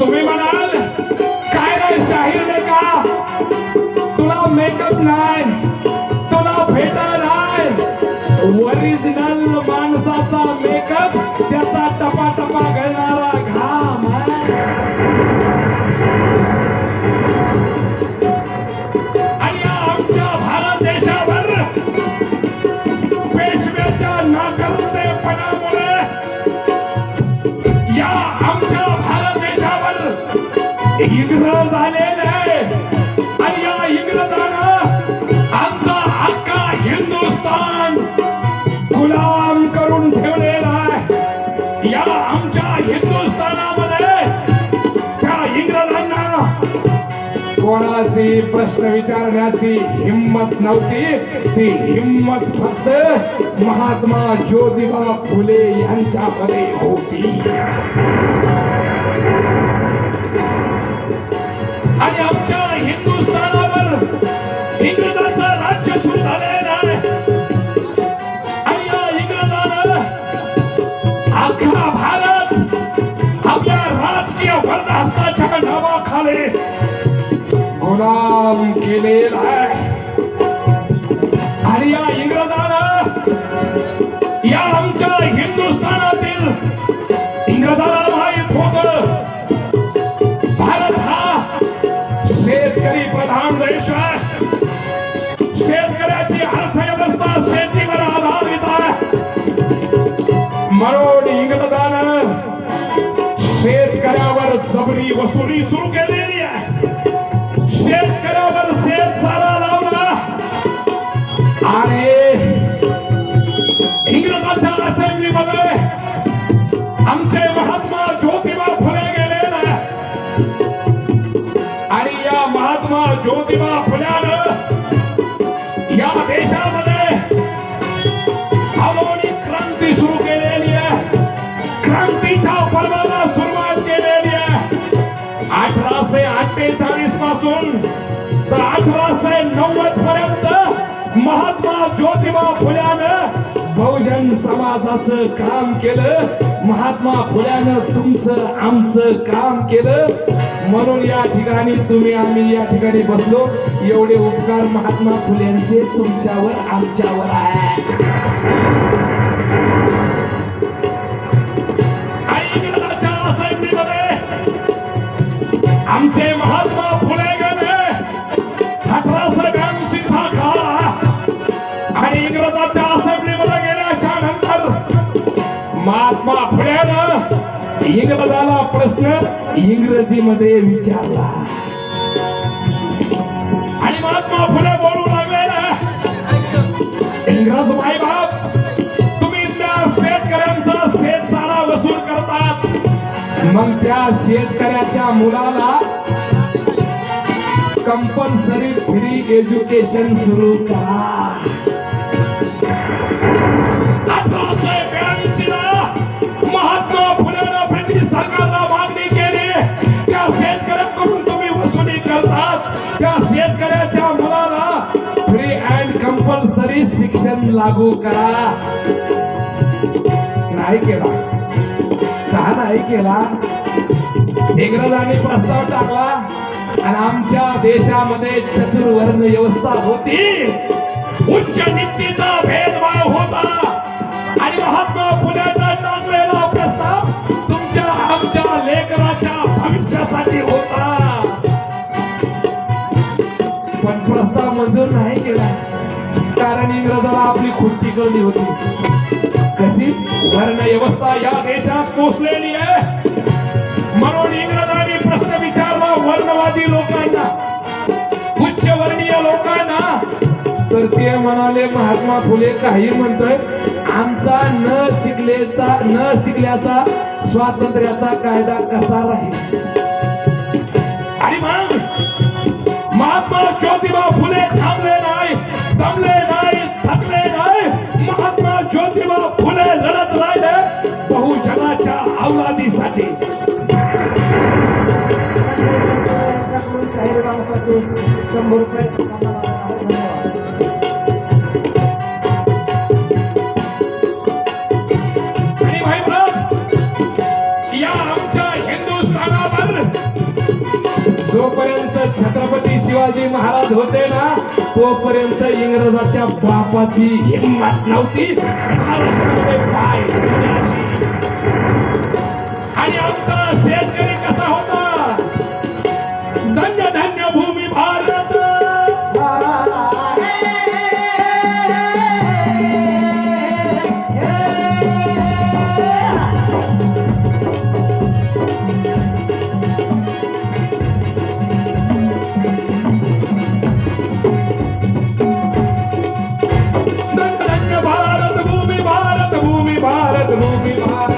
तुम्ही म्हणाल काय नाही शाहीर ने का तुला मेकअप नाही तुला भेटा नाही. ओरिजिनल माणसाचा मेकअप इंग्रजानं आमचा हक्का हिंदुस्तान गुलाम करून ठेवलेला आहे. या आमच्या हिंदुस्थानामध्ये त्या इंग्रजांना कोणाची प्रश्न विचारण्याची हिंमत नव्हती. ती हिंमत फक्त महात्मा ज्योतिबा फुले यांच्यामध्ये होती. आणि आमच्या हिंदुस्थानावर इंग्रजांचं राज्य सुरू झालेलं आहे. आणि या इंग्रजानं अख्खा भारत आपल्या राजकीय वरदहस्ताच्या नावाखाली गुलाम केलेला आहे. आणि या इंग्रजानं या आमच्या हिंदुस्थानातील Salvation महात्मा ज्योतिबा फुल्यानं या देशामध्ये हवानी क्रांती सुरू केलेली आहे. क्रांतीच्या पर्वाला सुरुवात केलेली आहे. अठराशे अठ्ठेचाळीसपासून तर अठराशे नव्वद पर्यंत महात्मा ज्योतिबा फुल्यानं बहुजन समाजाचं काम केलं. महात्मा फुल्यानं तुमचं आमचं काम केलं. म्हणून या ठिकाणी तुम्ही आम्ही या ठिकाणी बसलो. एवढे उपकार महात्मा फुल्यांचे तुमच्यावर आमच्यावर आहे आमचे महात्मा फुल्यानं इंग्रजाला प्रश्न इंग्रजीमध्ये विचारला. आणि महात्मा फुले बोलू लागलेला इंग्रज माई बाप तुम्ही त्या शेतकऱ्यांचा शेत सारा वसूल करतात. मग त्या शेतकऱ्याच्या मुलाला कंपल्सरी फ्री एज्युकेशन सुरू करा. शिक्षण लागू करा. नाही केला. का नाही केला? इंग्रजांनी प्रस्ताव टाकला आणि आमच्या देशामध्ये चतुर्वर्ण व्यवस्था होती. उच्च आपली होती. कशी? वर्ण व्यवस्था या देशात पोचलेली आहे. म्हणून इंग्रजांनी प्रश्न विचारला वर्णवादी लोकांना उच्च वर्णीय लोकांना. तर ते म्हणाले महात्मा फुले काही म्हणतोय आमचा न शिकलेचा न शिकल्याचा स्वातंत्र्याचा कायदा कसा राहील? आणि मग महात्मा ज्योतिबा प्रति शंभर रुपये जोपर्यंत छत्रपती शिवाजी महाराज होते ना तोपर्यंत इंग्रजाच्या बापाची हिंमत नव्हती. आणि आमचा शेतकरी कसा होता? धन्य धन्य भारत भूमी भारत